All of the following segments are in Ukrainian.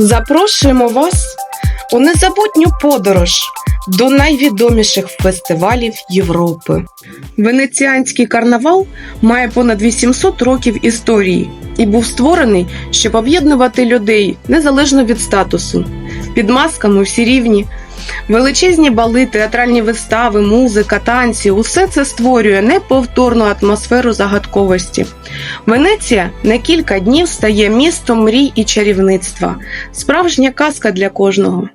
Запрошуємо вас у незабутню подорож до найвідоміших фестивалів Європи. Венеціанський карнавал має понад 800 років історії і був створений, щоб об'єднувати людей незалежно від статусу. Під масками всі рівні. Величезні бали, театральні вистави, музика, танці усе це створює неповторну атмосферу загадковості. Венеція на кілька днів стає містом мрій і чарівництва. Справжня казка для кожного.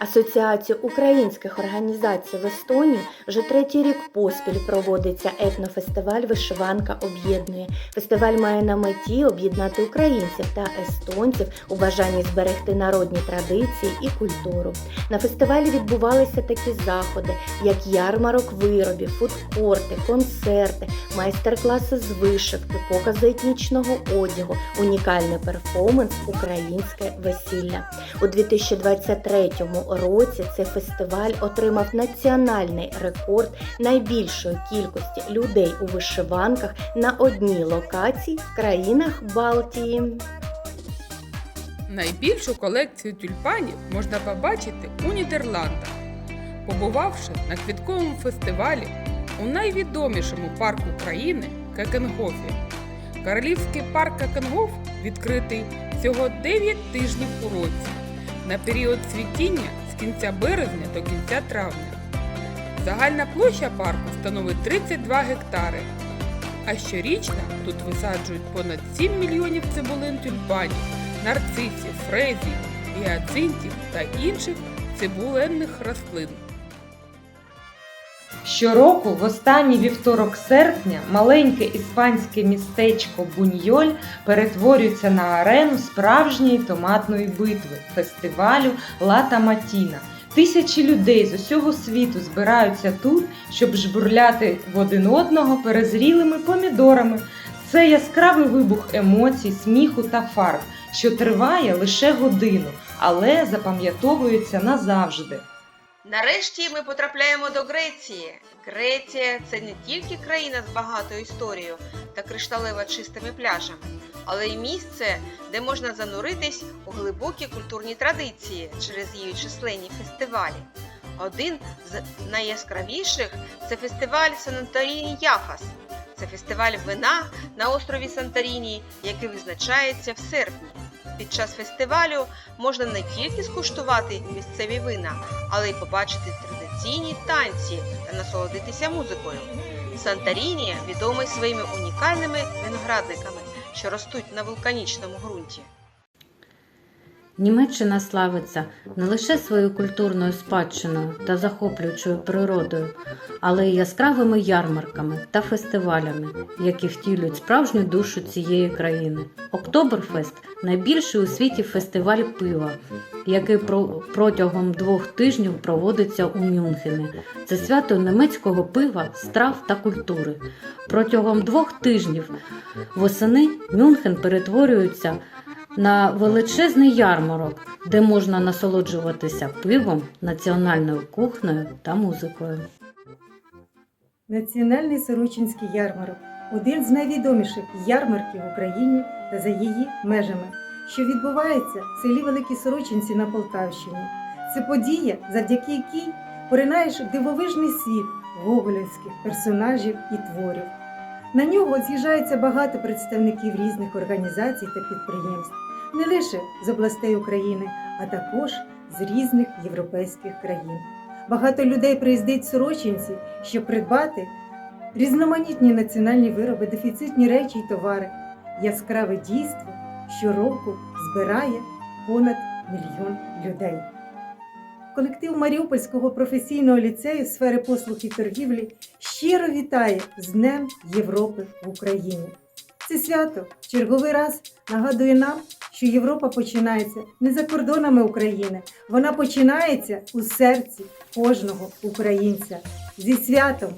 Асоціація українських організацій в Естонії вже третій рік поспіль проводиться етнофестиваль Вишиванка об'єднує. Фестиваль має на меті об'єднати українців та естонців у бажанні зберегти народні традиції і культуру. На фестивалі відбувалися такі заходи, як ярмарок виробів, фудкорти, концерти, майстер-класи з вишивки, покази етнічного одягу, унікальний перформанс Українське весілля. У 2023 році цей фестиваль отримав національний рекорд найбільшої кількості людей у вишиванках на одній локації в країнах Балтії. Найбільшу колекцію тюльпанів можна побачити у Нідерландах. Побувавши на квітковому фестивалі у найвідомішому парку країни Кекенгофі. Королівський парк Кекенгоф відкритий всього 9 тижнів у році на період цвітіння з кінця березня до кінця травня. Загальна площа парку становить 32 гектари, а щорічно тут висаджують понад 7 мільйонів цибулин тюльпанів нарцисів, фрезій, гіацинтів та інших цибуленних рослин. Щороку, в останній вівторок серпня, маленьке іспанське містечко Буньоль перетворюється на арену справжньої томатної битви фестивалю Лата Матіна. Тисячі людей з усього світу збираються тут, щоб жбурляти в один одного перезрілими помідорами. Це яскравий вибух емоцій, сміху та фарб, що триває лише годину, але запам'ятовується назавжди. Нарешті ми потрапляємо до Греції. Греція це не тільки країна з багатою історією та кришталево чистими пляжами, але й місце, де можна зануритись у глибокі культурні традиції через її численні фестивалі. Один з найяскравіших це фестиваль Санторіні Яфас. Це фестиваль вина на острові Санторіні, який визначається в серпні. Під час фестивалю можна не тільки скуштувати місцеві вина, але й побачити традиційні танці та насолодитися музикою. Сантаріні відомий своїми унікальними виноградниками, що ростуть на вулканічному ґрунті. Німеччина славиться не лише своєю культурною спадщиною та захоплюючою природою, але й яскравими ярмарками та фестивалями, які втілюють справжню душу цієї країни. Октоберфест найбільший у світі фестиваль пива, який про- протягом двох тижнів проводиться у Мюнхені. Це свято німецького пива, страв та культури. Протягом двох тижнів восени Мюнхен перетворюється на величезний ярмарок, де можна насолоджуватися пивом, національною кухнею та музикою. Національний Сорочинський ярмарок один з найвідоміших ярмарків в Україні та за її межами, що відбувається в селі Великі Сорочинці на Полтавщині. Це подія, завдяки якій поринаєш в дивовижний світ гоголівських персонажів і творів. На нього з'їжджається багато представників різних організацій та підприємств, не лише з областей України, а також з різних європейських країн. Багато людей приїздить Сорочинці, щоб придбати різноманітні національні вироби, дефіцитні речі й товари. Яскраве дійство щороку збирає понад мільйон людей. Колектив Маріупольського професійного ліцею сфери послуг і торгівлі щиро вітає з Днем Європи в Україні. Це свято в черговий раз нагадує нам, що Європа починається не за кордонами України, вона починається у серці кожного українця. Зі святом